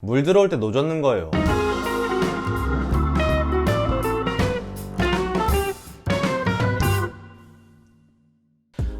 물 들어올 때 노젓는 거예요.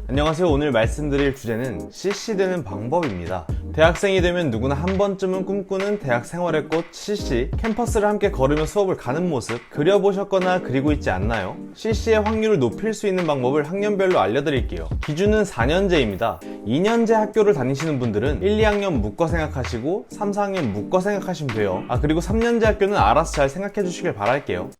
안녕하세요. 오늘 말씀드릴 주제는 CC 되는 방법입니다. 대학생이 되면 누구나 한 번쯤은 꿈꾸는 대학 생활의 꽃 CC 캠퍼스를 함께 걸으며 수업을 가는 모습 그려보셨거나 그리고 있지 않나요? CC의 확률을 높일 수 있는 방법을 학년별로 알려드릴게요. 기준은 4년제입니다. 2년제 학교를 다니시는 분들은 1, 2학년 묶어 생각하시고 3, 4학년 묶어 생각하시면 돼요. 아 그리고 3년제 학교는 알아서 잘 생각해 주시길 바랄게요.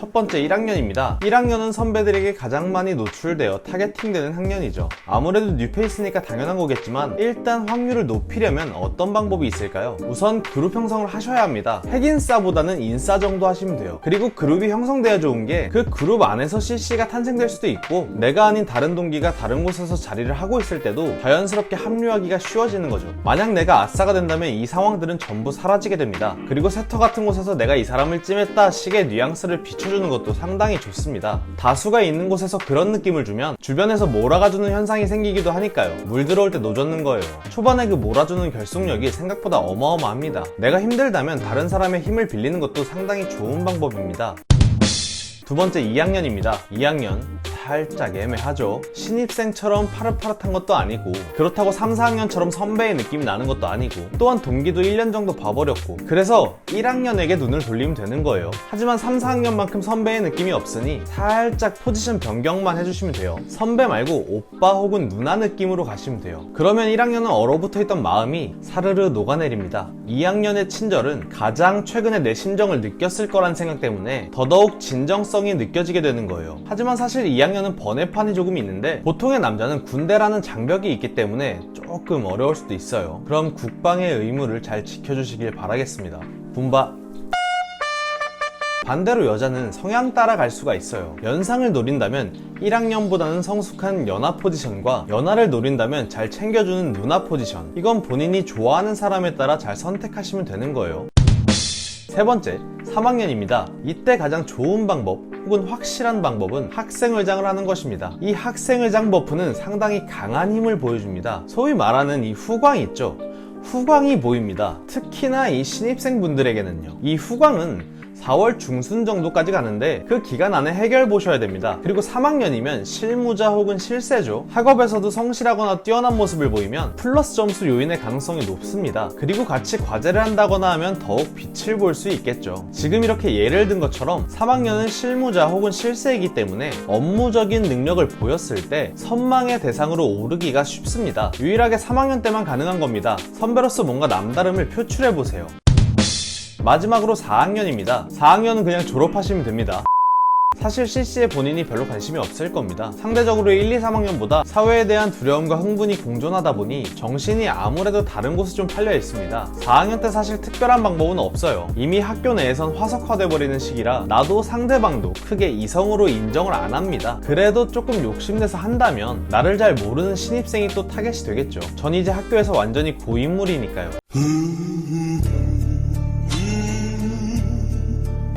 첫 번째 1학년입니다. 1학년은 선배들에게 가장 많이 노출되어 타겟팅되는 학년이죠. 아무래도 뉴페이스니까 당연한 거겠지만 일단 확률을 높이려면 어떤 방법이 있을까요? 우선 그룹 형성을 하셔야 합니다. 핵인싸보다는 인싸 정도 하시면 돼요. 그리고 그룹이 형성돼야 좋은 게 그 그룹 안에서 CC가 탄생될 수도 있고 내가 아닌 다른 동기가 다른 곳에서 자리를 하고 있을 때도 자연스럽게 합류하기가 쉬워지는 거죠. 만약 내가 아싸가 된다면 이 상황들은 전부 사라지게 됩니다. 그리고 세터 같은 곳에서 내가 이 사람을 찜했다 식의 뉘앙스를 비춰 주는 것도 상당히 좋습니다. 다수가 있는 곳에서 그런 느낌을 주면 주변에서 몰아가주는 현상이 생기기도 하니까요. 물 들어올 때 노젓는 거예요. 초반에 그 몰아주는 결속력이 생각보다 어마어마합니다. 내가 힘들다면 다른 사람의 힘을 빌리는 것도 상당히 좋은 방법입니다. 두 번째 2학년입니다. 2학년 살짝 애매하죠. 신입생처럼 파릇파릇한 것도 아니고 그렇다고 3, 4학년처럼 선배의 느낌이 나는 것도 아니고 또한 동기도 1년 정도 봐버렸고 그래서 1학년에게 눈을 돌리면 되는 거예요. 하지만 3, 4학년만큼 선배의 느낌이 없으니 살짝 포지션 변경만 해주시면 돼요. 선배 말고 오빠 혹은 누나 느낌으로 가시면 돼요. 그러면 1학년은 얼어붙어 있던 마음이 사르르 녹아내립니다. 2학년의 친절은 가장 최근에 내 심정을 느꼈을 거란 생각 때문에 더더욱 진정성이 느껴지게 되는 거예요. 하지만 사실 2학년 은 번외판이 조금 있는데 보통의 남자는 군대라는 장벽이 있기 때문에 조금 어려울 수도 있어요. 그럼 국방의 의무를 잘 지켜주시길 바라겠습니다. 분바 반대로 여자는 성향 따라 갈 수가 있어요. 연상을 노린다면 1학년보다는 성숙한 연하 포지션과 연하를 노린다면 잘 챙겨주는 누나 포지션. 이건 본인이 좋아하는 사람에 따라 잘 선택하시면 되는 거예요. 세 번째, 3학년입니다. 이때 가장 좋은 방법 혹은 확실한 방법은 학생회장을 하는 것입니다. 이 학생회장 버프는 상당히 강한 힘을 보여줍니다. 소위 말하는 이 후광이 있죠. 후광이 보입니다. 특히나 이 신입생분들에게는요. 이 후광은 4월 중순 정도까지 가는데 그 기간 안에 해결 보셔야 됩니다. 그리고 3학년이면 실무자 혹은 실세죠. 학업에서도 성실하거나 뛰어난 모습을 보이면 플러스 점수 요인의 가능성이 높습니다. 그리고 같이 과제를 한다거나 하면 더욱 빛을 볼 수 있겠죠. 지금 이렇게 예를 든 것처럼 3학년은 실무자 혹은 실세이기 때문에 업무적인 능력을 보였을 때 선망의 대상으로 오르기가 쉽습니다. 유일하게 3학년 때만 가능한 겁니다. 선배로서 뭔가 남다름을 표출해 보세요. 마지막으로 4학년입니다. 4학년은 그냥 졸업하시면 됩니다. 사실 CC에 본인이 별로 관심이 없을 겁니다. 상대적으로 1, 2, 3학년보다 사회에 대한 두려움과 흥분이 공존하다 보니 정신이 아무래도 다른 곳에 좀 팔려 있습니다. 4학년 때 사실 특별한 방법은 없어요. 이미 학교 내에선 화석화돼 버리는 시기라 나도 상대방도 크게 이성으로 인정을 안 합니다. 그래도 조금 욕심내서 한다면 나를 잘 모르는 신입생이 또 타겟이 되겠죠. 전 이제 학교에서 완전히 고인물이니까요.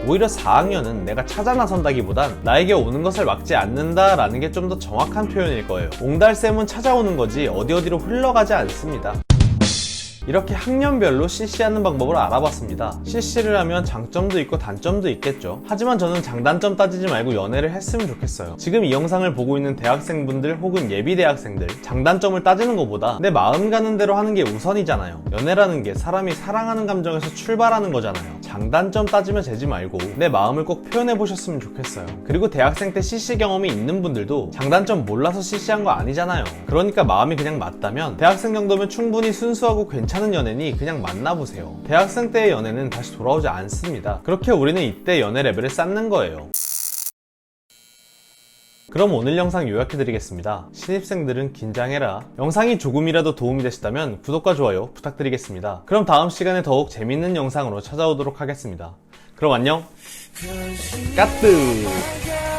오히려 4학년은 내가 찾아 나선다기보단 나에게 오는 것을 막지 않는다라는 게 좀 더 정확한 표현일 거예요. 옹달샘은 찾아오는 거지 어디 어디로 흘러가지 않습니다. 이렇게 학년별로 CC하는 방법을 알아봤습니다. CC를 하면 장점도 있고 단점도 있겠죠. 하지만 저는 장단점 따지지 말고 연애를 했으면 좋겠어요. 지금 이 영상을 보고 있는 대학생분들 혹은 예비 대학생들 장단점을 따지는 것보다 내 마음 가는 대로 하는 게 우선이잖아요. 연애라는 게 사람이 사랑하는 감정에서 출발하는 거잖아요. 장단점 따지면 되지 말고 내 마음을 꼭 표현해 보셨으면 좋겠어요. 그리고 대학생 때 CC 경험이 있는 분들도 장단점 몰라서 CC한 거 아니잖아요. 그러니까 마음이 그냥 맞다면 대학생 정도면 충분히 순수하고 괜찮은 연애니 그냥 만나보세요. 대학생 때의 연애는 다시 돌아오지 않습니다. 그렇게 우리는 이때 연애 레벨을 쌓는 거예요. 그럼 오늘 영상 요약해드리겠습니다. 신입생들은 긴장해라. 영상이 조금이라도 도움이 되셨다면 구독과 좋아요 부탁드리겠습니다. 그럼 다음 시간에 더욱 재밌는 영상으로 찾아오도록 하겠습니다. 그럼 안녕. 까뜨!